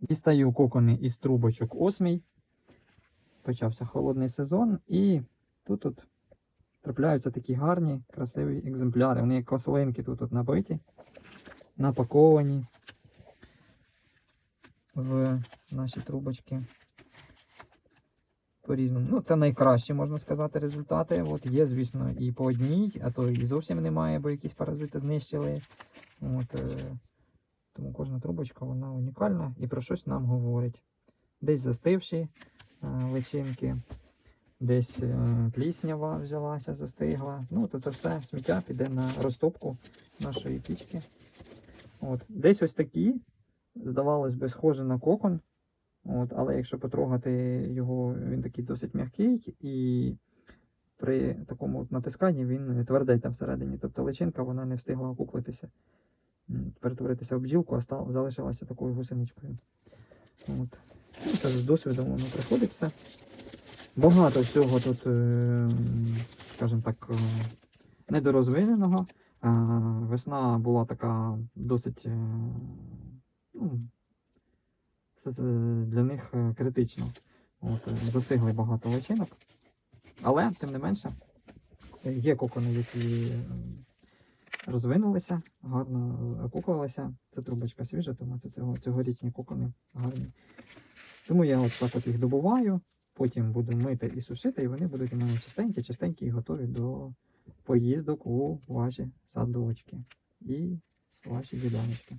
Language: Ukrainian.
Дістаю кокони із трубочок осмій. Почався холодний сезон, і тут от трапляються такі гарні, красиві екземпляри. Вони як квасолинки тут от набиті, напаковані в наші трубочки. По-різному. Ну, це найкращі, можна сказати, результати. От є, звісно, і по одній, а то і зовсім немає, бо якісь паразити знищили. От, е, тому кожна трубочка вона унікальна і про щось нам говорить. Десь застивші е, личинки, десь е, пліснява взялася, застигла. Ну, то це все сміття піде на розтопку нашої пічки. От. Десь ось такі, здавалось би, схоже на кокон. От, але якщо потрогати його, він такий досить м'який і при такому натисканні він твердий там всередині. Тобто личинка вона не встигла окуклитися, перетворитися в бджілку, а стала, залишилася такою гусеничкою. От. Ну, Це з досвідом воно приходить все. Багато всього тут, е, скажімо так, е, недорозвиненого. Е, Весна була така досить ну, для них критично. От, застигли багато личинок. Але, тим не менше, є кокони, які розвинулися, гарно окуклилися. Це трубочка свіжа, тому це цього, цьогорічні кукони гарні. Тому я от так от їх добуваю, потім буду мити і сушити, і вони будуть у мене чистенькі, чистенькі і готові до поїздок у ваші садочки і ваші діляночки.